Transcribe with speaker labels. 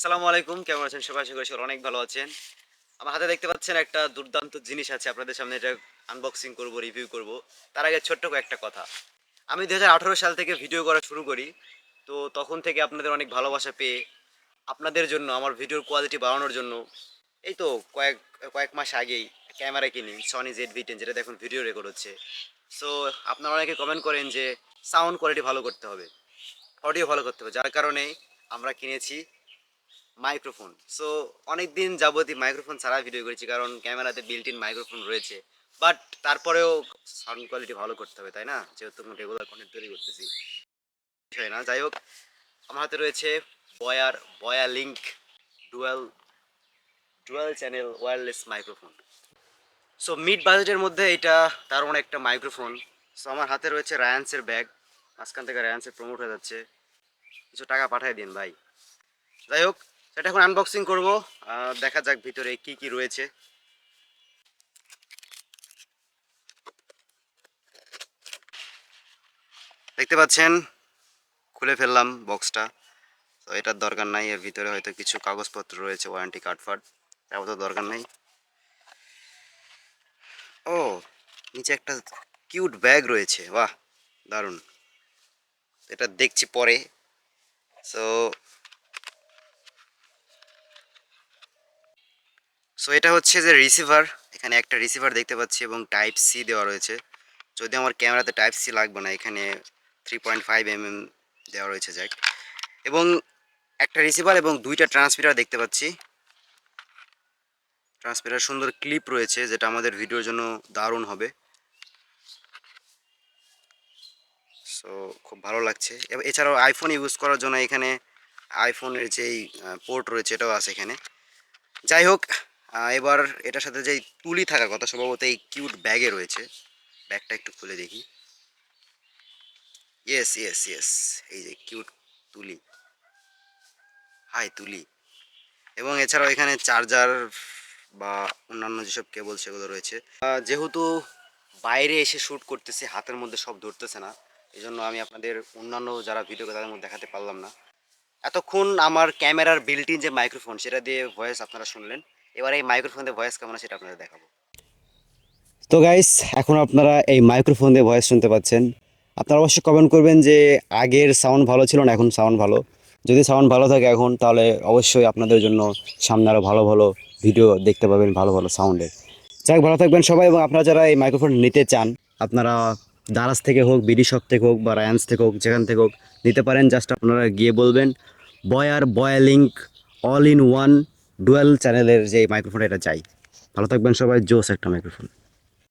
Speaker 1: আসসালামু আলাইকুম, কেমন আছেন? সবাই আশা করি অনেক ভালো আছেন। আমার হাতে দেখতে পাচ্ছেন একটা দুর্দান্ত জিনিস আছে, আপনাদের সামনে এটা আনবক্সিং করব রিভিউ করব। তার আগে ছোট্ট কয়েকটা কথা। আমি দু হাজার আঠেরো সাল থেকে ভিডিও করা শুরু করি, তো তখন থেকে আপনাদের অনেক ভালোবাসা পেয়ে, আপনাদের জন্য, আমার ভিডিওর কোয়ালিটি বাড়ানোর জন্য, এই তো কয়েক কয়েক মাস আগেই ক্যামেরা কিনি সনি জেড ভি টেন যেটা এখন ভিডিও রেকর্ড হচ্ছে। সো আপনারা অনেকে কমেন্ট করেন যে সাউন্ড কোয়ালিটি ভালো করতে হবে অডিও ভালো করতে হবে। যার কারণে আমরা কিনেছি মাইক্রোফোন সো অনেক দিন যাবতই মাইক্রোফোন ছাড়া ভিডিও করেছি, কারণ ক্যামেরাতে বিল্ট ইন মাইক্রোফোন রয়েছে। বাট তারপরেও সাউন্ড কোয়ালিটি ভালো করতে হবে, তাই না? যেহেতু আমি রেগুলার কন্টেন্ট তৈরি করতেছি। বিষয় না, যাই হোক, আমার হাতে রয়েছে বয়ার Boya link dual dual channel wireless microphone so mid বাজেটের মধ্যে এটা তার মানে একটা মাইক্রোফোন সো আমার হাতে রয়েছে রায়ান্সের ব্যাগ মাঝখান থেকে রায়ান্সের প্রমোট হয়ে যাচ্ছে। কিছু টাকা পাঠিয়ে দিন ভাই। যাই হোক সেটা এখন আনবক্সিং করব। দেখা যাক ভিতরে কি কি রয়েছে। দেখতে পাচ্ছেন? খুলে ফেললাম বক্সটা তো এটার দরকার নাই, এর ভিতরে হয়তো কিছু কাগজপত্র রয়েছে ওয়ারেন্টি কার্ড ফার্ড তাও তো দরকার নেই। ও, নিচে একটা কিউট ব্যাগ রয়েছে, বাহ, দারুণ। এটা দেখছি পরে। সো সো এটা হচ্ছে যে রিসিভার এখানে একটা রিসিভার দেখতে পাচ্ছি এবং টাইপ সি দেওয়া রয়েছে। যদি আমার ক্যামেরাতে টাইপ সি লাগবে না, এখানে three point five M M দেওয়া রয়েছে জ্যাক এবং একটা রিসিভার এবং দুইটা ট্রান্সমিটার দেখতে পাচ্ছি। ট্রান্সমিটার সুন্দর ক্লিপ রয়েছে, যেটা আমাদের ভিডিওর জন্য দারুণ হবে। সো খুব ভালো লাগছে। এছাড়াও আইফোন ইউজ করার জন্য এখানে আইফোনের যেই পোর্ট রয়েছে, এটাও আছে এখানে। যাই হোক এবার এটার সাথে যেই তুলি থাকার কথা, সম্ভবত এই কিউট ব্যাগে রয়েছে। ব্যাগটা একটু খুলে দেখি। ইয়েস ইয়েস ইয়েস এই যে কিউট তুলি। হাই তুলি। এবং এছাড়াও এখানে চার্জার বা অন্যান্য যেসব কেবল সেগুলো রয়েছে। যেহেতু বাইরে এসে শ্যুট করতেছি, হাতের মধ্যে সব ধরতেছে না এই জন্য আমি আপনাদের অন্যান্য যারা ভিডিও তাদের মধ্যে দেখাতে পারলাম না। এতক্ষণ আমার ক্যামেরার বিল্ট ইন যে মাইক্রোফোন সেটা দিয়ে ভয়েস আপনারা শুনলেন। এবার এই মাইক্রোফোন দিয়ে ভয়েস কেমন সেটা আপনাদের দেখাবো। তো গাইস এখন আপনারা এই মাইক্রোফোন দিয়ে ভয়েস শুনতে পাচ্ছেন। আপনারা অবশ্যই কমেন্ট করবেন যে আগের সাউন্ড ভালো ছিল না এখন সাউন্ড ভালো। যদি সাউন্ড ভালো থাকে এখন তাহলে অবশ্যই আপনাদের জন্য সামনে আরও ভালো ভালো ভিডিও দেখতে পাবেন ভালো ভালো সাউন্ডের যাই হোক, ভালো থাকবেন সবাই এবং আপনারা যারা এই মাইক্রোফোন নিতে চান আপনারা দারাজ থেকে হোক বিডি শপ থেকে হোক বা রায়ান্স থেকে হোক যেখান থেকে হোক নিতে পারেন। জাস্ট আপনারা গিয়ে বলবেন বয়ার Boya link all in one dual চ্যানেলের যে মাইক্রোফোনটা এটা চাই। ভালো থাকবেন সবাই জোস একটা মাইক্রোফোন